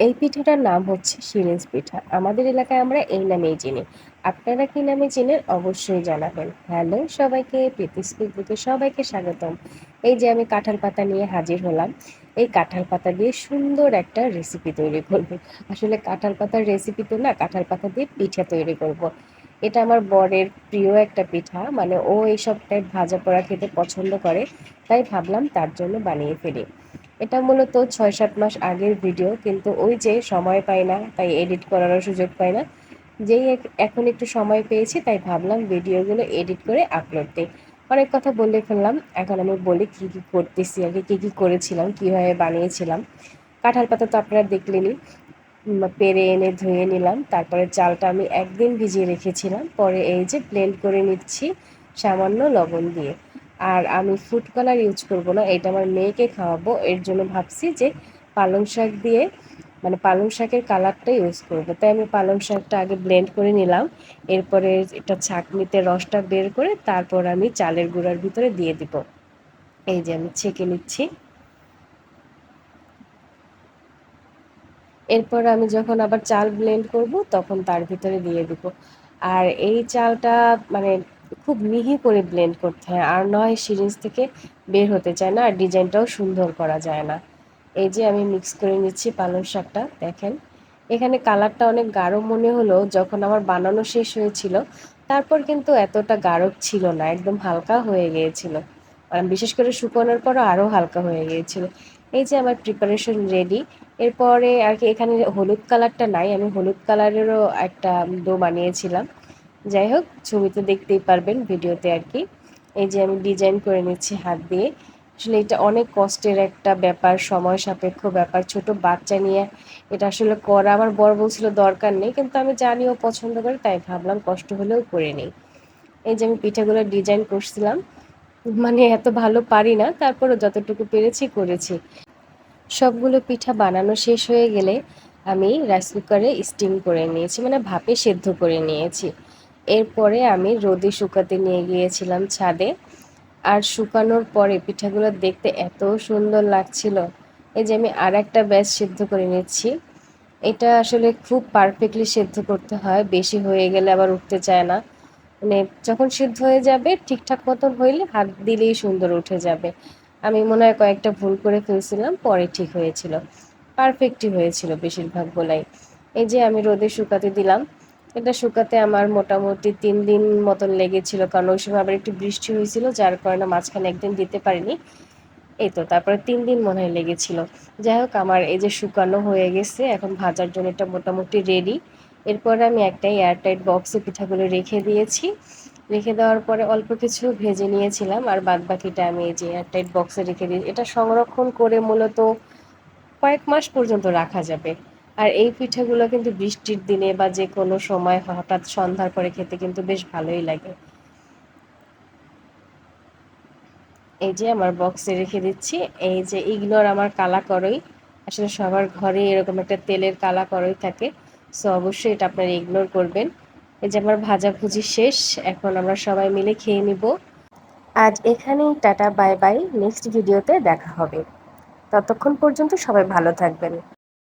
এই পিঠাটার নাম হচ্ছে সিরিঞ্জ পিঠা। আমাদের এলাকায় আমরা এই নামেই চিনি। আপনারা কি নামে চিনেন অবশ্যই জানাবেন। হ্যালো সবাইকে প্রীতিস বুকে সবাইকে স্বাগতম। এই যে আমি কাঁঠাল পাতা নিয়ে হাজির হলাম, এই কাঁঠাল পাতা দিয়ে সুন্দর একটা রেসিপি তৈরি করব। আসলে কাঁঠাল পাতার রেসিপি তো না কাঁঠাল পাতা দিয়ে পিঠা তৈরি করব। এটা আমার বরের প্রিয় একটা পিঠা মানে ও এই সবটাই ভাজা পোড়া খেতে পছন্দ করে, তাই ভাবলাম তার জন্য বানিয়ে ফেলি। এটা মূলত ছয় সাত মাস আগের ভিডিও, কিন্তু ওই যে সময় পাই না, তাই এডিট করারও সুযোগ পাই না। যেই এখন একটু সময় পেয়েছি, তাই ভাবলাম ভিডিওগুলো এডিট করে আপলোড দিই। অনেক কথা বলে ফেললাম, এখন আমি বলি কী কী করতেছি, আগে কী কী করেছিলাম, কীভাবে বানিয়েছিলাম। কাঁঠাল পাতা তো আপনারা দেখলেনই পেরে এনে ধুয়ে নিলাম, তারপরে চালটা আমি একদিন ভিজিয়ে রেখেছিলাম, পরে এই যে ব্লেন্ড করে নিচ্ছি সামান্য লবণ দিয়ে। আর আমি ফুড কালার ইউজ করব না, এটা আমার মেয়েকে খাওয়াবো। এর জন্য ভাবছি যে পালং শাক দিয়ে মানে পালং শাকের কালারটা ইউজ করব। তাই আমি পালং শাকটা আগে ব্লেন্ড করে নিলাম। এরপরে এটা ছাঁকনিতে রসটা বের করে তারপর আমি চালের গুঁড়ার ভিতরে দিয়ে দিব। এই যে আমি ছেঁকে নিচ্ছি। এরপর আমি যখন আবার চাল ব্লেন্ড করব, তখন তার ভিতরে দিয়ে দিব। আর এই চালটা মানে খুব মিহি করে ব্লেন্ড করতে হয়। আর নয় সিরিঞ্জ থেকে বের হতে চায় না, আর ডিজাইনটাও সুন্দর করা যায় না। এই যে আমি মিক্স করে নিচ্ছি পালং শাকটা, দেখেন। এখানে কালারটা অনেক গাঢ় মনে হলো যখন আমার বানানো শেষ হয়েছিল, তারপর কিন্তু এতটা গাঢ় ছিল না, একদম হালকা হয়ে গিয়েছিল। বিশেষ করে শুকোনোর পরও আরও হালকা হয়ে গিয়েছিল। এই যে আমার প্রিপারেশন রেডি এরপরে আর কি এখানে হলুদ কালারটা নাই, আমি হলুদ কালারেরও একটা ডো বানিয়েছিলাম। যাই হোক ছবিতে দেখতেই পারবেন ভিডিওতে আর কি। এই যে আমি ডিজাইন করে নিচ্ছি হাত দিয়ে। আসলে এটা অনেক কষ্টের একটা ব্যাপার, সময় সাপেক্ষ ব্যাপার। ছোট বাচ্চা নিয়ে এটা আসলে করা আমার বর বলছিল দরকার নেই, কিন্তু আমি জানিও পছন্দ করি, তাই ভাবলাম কষ্ট হলেও করে নিই। এই যে আমি পিঠাগুলো ডিজাইন করছিলাম মানে এত ভালো পারি না, তারপরও যতটুকু পেরেছি, করেছি। সবগুলো পিঠা বানানো শেষ হয়ে গেলে আমি রাইস কুকারে স্টিম করে নিয়েছি মানে ভাপে সেদ্ধ করে নিয়েছি। এরপরে আমি রোদে শুকাতে নিয়ে গিয়েছিলাম ছাদে। আর শুকানোর পরে পিঠাগুলো দেখতে এত সুন্দর লাগছিল। এই যে আমি আর একটা ব্যাচ সেদ্ধ করে নিচ্ছি। এটা আসলে খুব পারফেক্টলি সেদ্ধ করতে হয়, বেশি হয়ে গেলে আবার উঠতে চায় না। মানে যখন সিদ্ধ হয়ে যাবে, ঠিকঠাক মতন হইলে হাত দিলেই সুন্দর উঠে যাবে। আমি মনে হয় কয়েকটা ভুল করে ফেলছিলাম, পরে ঠিক হয়েছিল। পারফেক্টই হয়েছিল বেশিরভাগ গোলাই এই যে আমি রোদে শুকাতে দিলাম। এটা শুকাতে আমার মোটামুটি তিন দিন মতন লেগেছিল, কারণ ওই সময় আবার একটু বৃষ্টি হয়েছিল, যার কারণে মাঝখানে একদিন দিতে পারিনি। এই তো, তারপরে তিন দিন মনে হয় লেগেছিল। যাই হোক, আমার এই যে শুকানো হয়ে গেছে, এখন ভাজার জন্য এটা মোটামুটি রেডি এরপরে আমি একটা এয়ারটাইট বক্সে পিঠাগুলো রেখে দিয়েছি। রেখে দেওয়ার পরে অল্প কিছু ভেজে নিয়েছিলাম, আর বাদ বাকিটা আমি এই যে এয়ারটাইট বক্সে রেখে দিই এটা সংরক্ষণ করে মূলত কয়েক মাস পর্যন্ত রাখা যাবে। আর এই পিঠাগুলো কিন্তু বৃষ্টির দিনে বা যে কোনো সময় হঠাৎ সন্ধ্যার পরে খেতে কিন্তু বেশ ভালোই লাগে। এই যে আমার বক্সে রেখে দিচ্ছি। এই যে ইগনোর আমার কালা করই আসলে সবার ঘরে এরকম একটা তেলের কালা করই থাকে। সো অবশ্যই এটা আপনারা ইগনোর করবেন। এই যে আমার ভাজাভুজি শেষ। এখন আমরা সবাই মিলে খেয়ে নিব। আজ এখানেই টাটা, বাই বাই। নেক্সট ভিডিওতে দেখা হবে। ততক্ষণ পর্যন্ত সবাই ভালো থাকবেন।